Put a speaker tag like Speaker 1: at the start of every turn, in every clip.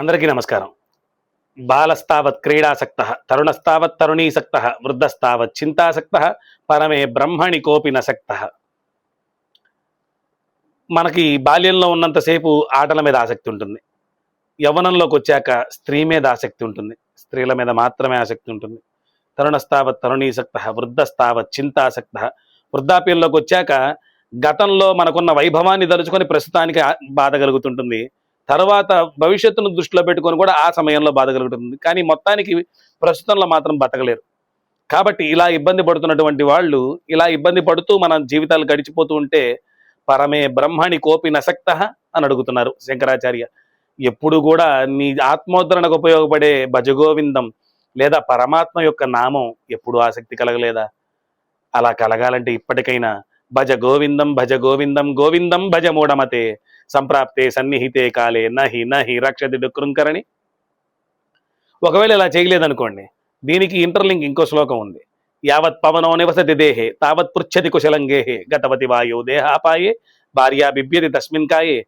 Speaker 1: అందరికీ నమస్కారం. బాలస్తావత్ క్రీడాసక్త తరుణస్తావత్ తరుణీసక్త వృద్ధస్తావత్ చింతాసక్త పరమే బ్రహ్మణి కోపి నసక్త. మనకి బాల్యంలో ఉన్నంతసేపు ఆటల మీద ఆసక్తి ఉంటుంది. యవ్వనంలోకి వచ్చాక స్త్రీ మీద ఆసక్తి ఉంటుంది. స్త్రీల మీద మాత్రమే ఆసక్తి ఉంటుంది. తరుణస్తావత్ తరుణీసక్త వృద్ధస్తావత్ చింతాసక్త వృద్ధాప్యంలోకి వచ్చాక గతంలో మనకున్న వైభవాన్ని దలుచుకొని ప్రస్తుతానికి బాధ కలుగుతుంటుంది. తర్వాత భవిష్యత్తును దృష్టిలో పెట్టుకొని కూడా ఆ సమయంలో బాధ కలుగుతుంది. కానీ మొత్తానికి ప్రస్తుతంలో మాత్రం బతకలేరు. కాబట్టి ఇలా ఇబ్బంది పడుతున్నటువంటి వాళ్ళు ఇలా ఇబ్బంది పడుతూ మన జీవితాలు గడిచిపోతూ ఉంటే పరమే బ్రహ్మణి కోపి నసక్త అని అడుగుతున్నారు శంకరాచార్య. ఎప్పుడు కూడా నీ ఆత్మోద్ధరణకు ఉపయోగపడే భజగోవిందం లేదా పరమాత్మ యొక్క నామం ఎప్పుడు ఆసక్తి కలగలేదా? అలా కలగాలంటే ఇప్పటికైనా భజ గోవిందం భజ గోవిందం గోవిందం భజ మూఢమతే. సంప్రాప్తే సన్నిహితే కాలే నహి నహి రక్షతి డుకృంకరణి ఒకవేళ ఇలా చేయలేదనుకోండి దీనికి ఇంటర్లింక్ ఇంకో శ్లోకం ఉంది. యావత్ పవనో నివసతి దేహే తావత్ పృచ్చతి కుశలంగేహే గతవతి వాయు దేహాపాయే భార్యా బిభ్యతి తస్మిన్ కాయే.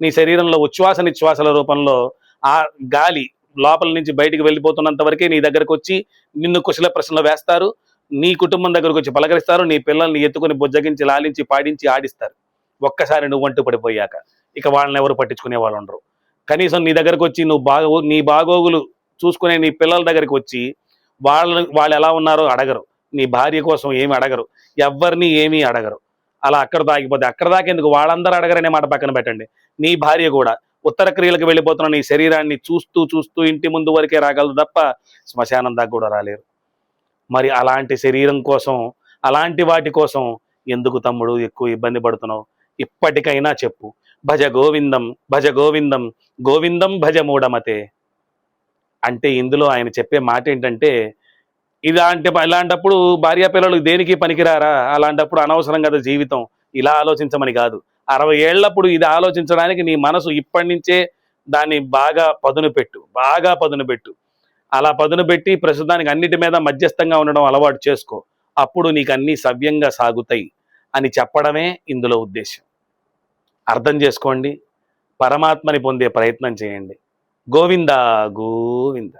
Speaker 1: నీ శరీరంలో ఉచ్ఛ్వాస నిశ్వాసల రూపంలో ఆ గాలి లోపల నుంచి బయటికి వెళ్ళిపోతున్నంత వరకే నీ దగ్గరకు వచ్చి నిన్ను కుశల ప్రశ్నలు వేస్తారు. నీ కుటుంబం దగ్గరకు వచ్చి పలకరిస్తారు నీ పిల్లల్ని ఎత్తుకుని బుజ్జగించి లాలించి పాడించి ఆడిస్తారు. ఒక్కసారి నువ్వు వంటు పడిపోయాక ఇక వాళ్ళని ఎవరు పట్టించుకునే వాళ్ళు ఉండరు. కనీసం నీ దగ్గరకు వచ్చి నువ్వు బాగో నీ బాగోగులు చూసుకునే నీ పిల్లల దగ్గరికి వచ్చి వాళ్ళ వాళ్ళు ఎలా ఉన్నారో అడగరు. నీ భార్య కోసం ఏమి అడగరు. ఎవరిని ఏమీ అడగరు. అలా అక్కడ దాగిపోతే అక్కడ దాకా ఎందుకు వాళ్ళందరూ అడగరనే మాట పక్కన పెట్టండి. నీ భార్య కూడా ఉత్తర క్రియలకు వెళ్ళిపోతున్న నీ శరీరాన్ని చూస్తూ చూస్తూ ఇంటి ముందు వరకే రాగలదు తప్ప శ్మశానం దాకా కూడా రాలేరు. మరి అలాంటి శరీరం కోసం అలాంటి వాటి కోసం ఎందుకు తమ్ముడు ఎక్కువ ఇబ్బంది పడుతున్నావు? ఇప్పటికైనా చెప్పు. భజ గోవిందం భజ గోవిందం గోవిందం భజ మూఢమతే. అంటే ఇందులో ఆయన చెప్పే మాట ఏంటంటే ఇలాంటి ఇలాంటప్పుడు భార్యా పిల్లలు దేనికి పనికిరారా? అలాంటప్పుడు అనవసరం కదా జీవితం. ఇలా ఆలోచించమని కాదు. అరవై ఏళ్ళప్పుడు ఇది ఆలోచించడానికి నీ మనసు ఇప్పటి నుంచే దాన్ని బాగా పదును పెట్టు బాగా పదును పెట్టు. అలా పదును పెట్టి ప్రస్తుతానికి అన్నిటి మీద మధ్యస్థంగా ఉండడం అలవాటు చేసుకో. అప్పుడు నీకు అన్నీ సవ్యంగా సాగుతాయి అని చెప్పడమే ఇందులో ఉద్దేశం అర్థం చేసుకోండి. పరమాత్మని పొందే ప్రయత్నం చేయండి. గోవింద గోవింద.